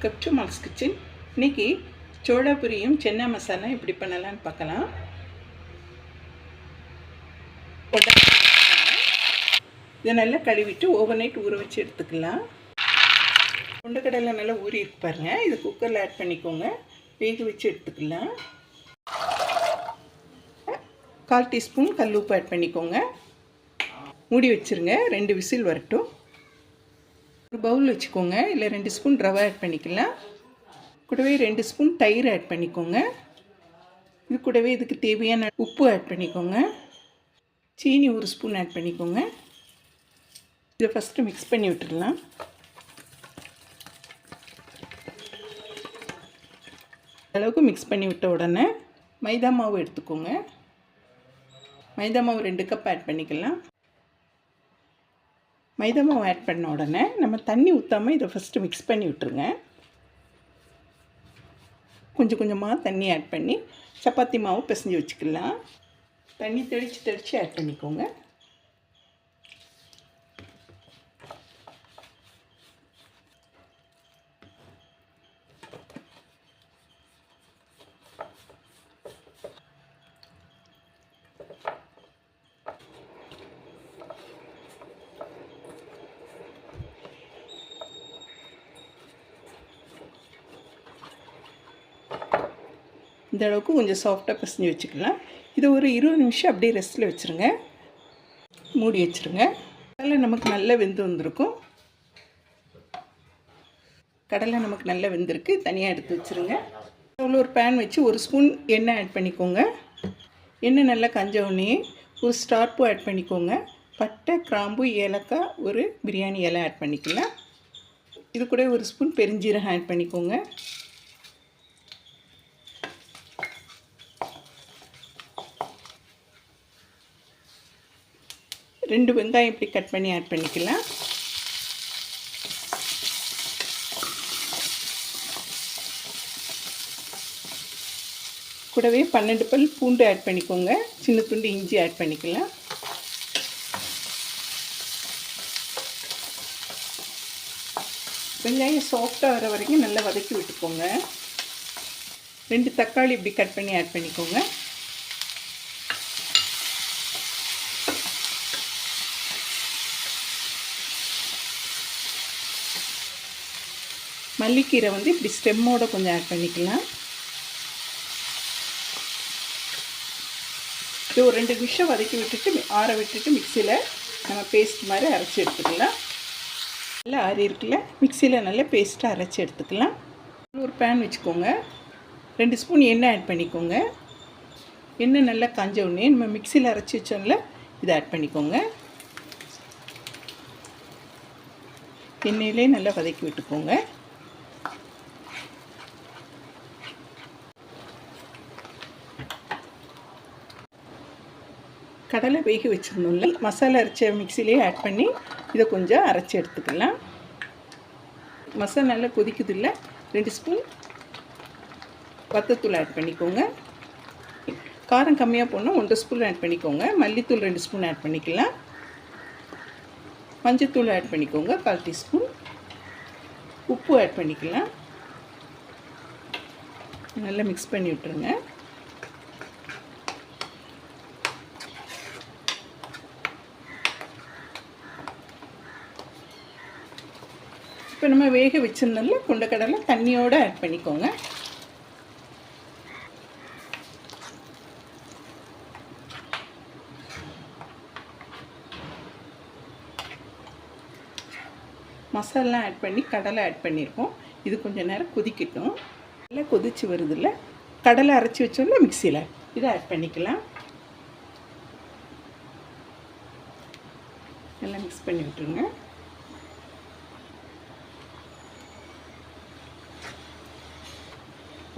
Welcome to malls kitchen இன்றைக்கி சோடாபுரியும் சென்னா மசாலா எப்படி பண்ணலான்னு பார்க்கலாம். இதை நல்லா கழுவிட்டு ஓவர் நைட் ஊற வச்சு எடுத்துக்கலாம். கொண்டக்கடலை நல்லா ஊறி இருக்கு பாருங்க. இது குக்கரில் ஆட் பண்ணிக்கோங்க. வேக வச்சு எடுத்துக்கலாம். கால் டீஸ்பூன் கல் உப்பு ஆட் பண்ணிக்கோங்க. மூடி வச்சுருங்க. ரெண்டு விசில் வரட்டும். ஒரு பவுல் வச்சுக்கோங்க. இல்லை ரெண்டு ஸ்பூன் ரவை ஆட் பண்ணிக்கலாம். கூடவே ரெண்டு ஸ்பூன் தயிர் ஆட் பண்ணிக்கோங்க. இது கூடவே இதுக்கு தேவையான உப்பு ஆட் பண்ணிக்கோங்க. சீனி ஒரு ஸ்பூன் ஆட் பண்ணிக்கோங்க. இதை ஃபஸ்ட்டு மிக்ஸ் பண்ணி விட்டுடலாம். அளவுக்கு மிக்ஸ் பண்ணி விட்ட உடனே மைதா மாவு எடுத்துக்கோங்க. மைதா மாவு ரெண்டு கப் ஆட் பண்ணிக்கலாம். மைதா மாவு ஆட் பண்ண உடனே நம்ம தண்ணி ஊற்றாமல் இதை ஃபஸ்ட்டு மிக்ஸ் பண்ணி விட்டுருங்க. கொஞ்சம் கொஞ்சமாக தண்ணி ஆட் பண்ணி சப்பாத்தி மாவு பிசைஞ்சு வச்சுக்கலாம். தண்ணி தெளித்து தெளித்து ஆட் பண்ணிக்கோங்க. இந்த அளவுக்கு கொஞ்சம் சாஃப்டாக பிசைஞ்சு வச்சுக்கலாம். இதை ஒரு இருபது நிமிஷம் அப்படியே ரெஸ்ட்டில் வச்சுருங்க. மூடி வச்சுருங்க. கடலை நமக்கு நல்லா வெந்து வந்திருக்கும். கடலை நமக்கு நல்லா வெந்திருக்கு. தனியாக எடுத்து வச்சுருங்க. அவ்வளோ ஒரு பேன் வச்சு ஒரு ஸ்பூன் எண்ணெய் ஆட் பண்ணிக்கோங்க. எண்ணெய் நல்லா கஞ்ச உடனே ஒரு ஸ்டார் பூ ஆட் பண்ணிக்கோங்க. பட்டை கிராம்பு ஏலக்காய் ஒரு பிரியாணி இலை ஆட் பண்ணிக்கலாம். இது கூட ஒரு ஸ்பூன் பெருஞ்சீரகம் ஆட் பண்ணிக்கோங்க. ரெண்டு வெங்காயம் இப்படி கட் பண்ணி ஆட் பண்ணிக்கலாம். கூடவே பன்னெண்டு பல் பூண்டு ஆட் பண்ணிக்கோங்க. சின்ன துண்டு இஞ்சி ஆட் பண்ணிக்கலாம். வெங்காயம் சாஃப்டாக வர வரைக்கும் நல்லா வதக்கி விட்டுக்கோங்க. ரெண்டு தக்காளி இப்படி கட் பண்ணி ஆட் பண்ணிக்கோங்க. மல்லிக்கீரை வந்து இப்படி ஸ்டெம்மோடு கொஞ்சம் ஆட் பண்ணிக்கலாம். இது ஒரு ரெண்டு நிமிஷம் வதக்கி விட்டுட்டு ஆற விட்டுட்டு மிக்சியில் நம்ம பேஸ்ட் மாதிரி அரைச்சி எடுத்துக்கலாம். நல்லா ஆறி இருக்குல்ல மிக்சியில் நல்லா பேஸ்ட்டாக அரைச்சி எடுத்துக்கலாம். ஒரு பேன் வச்சுக்கோங்க. ரெண்டு ஸ்பூன் எண்ணெய் ஆட் பண்ணிக்கோங்க. எண்ணெய் நல்லா காஞ்ச உடனே நம்ம மிக்சியில் அரைச்சி வச்சோம்ல இதை ஆட் பண்ணிக்கோங்க. எண்ணெயிலே நல்லா வதக்கி விட்டுக்கோங்க. கடலை வேக வச்சிடணும்ல மசாலா அரைச்ச மிக்சிலேயே ஆட் பண்ணி இதை கொஞ்சம் அரைச்சி எடுத்துக்கலாம். மசாலா நல்லா கொதிக்குது இல்லை ரெண்டு ஸ்பூன் வத்தத்தூள் ஆட் பண்ணிக்கோங்க. காரம் கம்மியாக போனால் ஒன்றரை ஸ்பூன் ஆட் பண்ணிக்கோங்க மல்லித்தூள் ரெண்டு ஸ்பூன் ஆட் பண்ணிக்கலாம். மஞ்சத்தூள் ஆட் பண்ணிக்கோங்க கால் டீஸ்பூன் உப்பு ஆட் பண்ணிக்கலாம். நல்லா மிக்ஸ் பண்ணி விட்டுருங்க. இப்போ நம்ம வேக வச்சிருந்தோம்ல கொண்டக்கடலை தண்ணியோடு ஆட் பண்ணிக்கோங்க. மசாலா ஆட் பண்ணி கடலை ஆட் பண்ணியிருக்கோம் இது கொஞ்சம் நேரம் கொதிக்கட்டும். நல்லா கொதிச்சு வருதில்ல கடலை அரைச்சி வச்சோம்ல மிக்சியில். இதை ஆட் பண்ணிக்கலாம். நல்லா மிக்ஸ் பண்ணி விட்டுருங்க.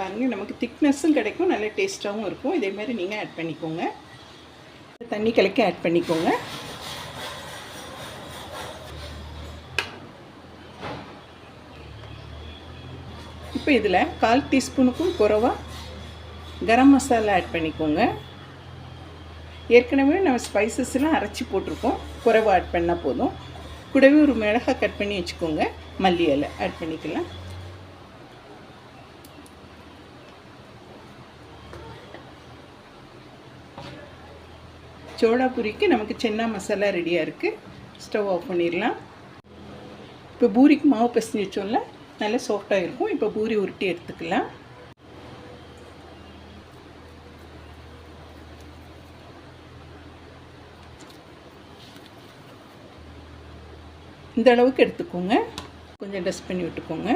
பாருங்கள் நமக்கு திக்னஸும் கிடைக்கும் நல்ல டேஸ்ட்டாகவும் இருக்கும். இதேமாதிரி நீங்கள் ஆட் பண்ணிக்கோங்க. தண்ணி கலக்கி ஆட் பண்ணிக்கோங்க. இப்போ இதில் கால் டீஸ்பூனுக்கும் குறவாக கரம் மசாலா ஆட் பண்ணிக்கோங்க. ஏற்கனவே நம்ம ஸ்பைசஸ்லாம் அரைச்சி போட்டிருக்கோம். குறைவாக ஆட் பண்ணால் போதும். கூடவே ஒரு மிளகாய் கட் பண்ணி வச்சுக்கோங்க. மல்லி இலை ஆட் பண்ணிக்கலாம். சோடா பூரிக்கு நமக்கு சென்னா மசாலா ரெடியாக இருக்குது ஸ்டவ் ஆஃப் பண்ணிடலாம். இப்போ பூரிக்கு மாவு பிசைஞ்சு வச்சோம்ல நல்லா சாஃப்டாக இருக்கும். இப்போ பூரி உருட்டி எடுத்துக்கலாம். இந்த அளவுக்கு எடுத்துக்கோங்க. கொஞ்சம் டஸ்ட் பண்ணி விட்டுக்கோங்க.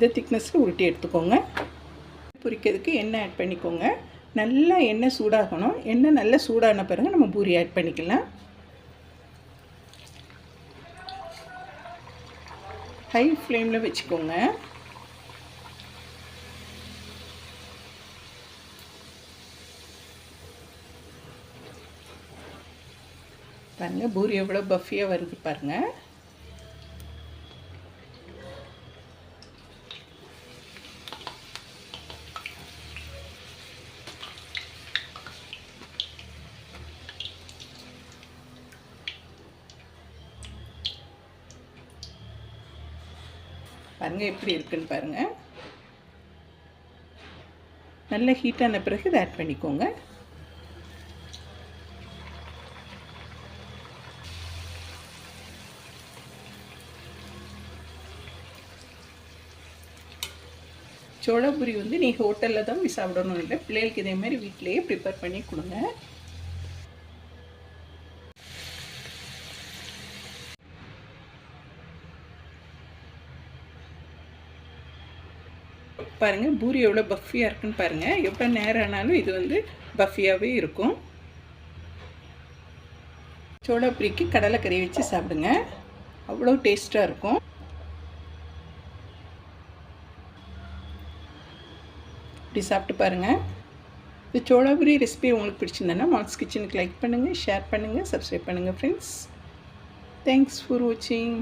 இந்த திக்னஸில் உருட்டி எடுத்துக்கோங்க. பொரிக்கிறதுக்கு எண்ணெய் ஆட் பண்ணிக்கோங்க. நல்லா எண்ணெய் சூடாகணும். எண்ணெய் நல்லா சூடான பிறகு நம்ம பூரி ஆட் பண்ணிக்கலாம். ஹை ஃப்ளேமில் வச்சுக்கோங்க. பாருங்கள் பூரி எவ்வளோ பஃபியாக வருது பாருங்கள் பாருங்கள் எப்படி இருக்குன்னு பாருங்கள் நல்ல ஹீட்டான பிறகு இதை ஆட் பண்ணிக்கோங்க. சோளபுரி வந்து நீங்கள் ஹோட்டலில் தான் போய் சாப்பிடணும் இல்லை பிள்ளைகளுக்கு இதே மாதிரி வீட்டிலையே ப்ரிப்பேர் பண்ணி கொடுங்க. பாருங்கள் பூரி எவ்வளோ பஃபியாக இருக்குன்னு பாருங்கள் எவ்வளோ நேரம் ஆனாலும் இது வந்து பஃபியாகவே இருக்கும். சோளப்பூரிக்கு கடலைக்கறி வச்சு சாப்பிடுங்க. அவ்வளோ டேஸ்ட்டாக இருக்கும். இப்படி சாப்பிட்டு பாருங்கள் இந்த சோளாபுரி ரெசிபி உங்களுக்கு பிடிச்சிருந்தேன்னா மார்க்ஸ் கிச்சனுக்கு லைக் பண்ணுங்கள் ஷேர் பண்ணுங்கள் சப்ஸ்கிரைப் பண்ணுங்கள் ஃப்ரெண்ட்ஸ் தேங்க்ஸ் ஃபார் வாட்சிங்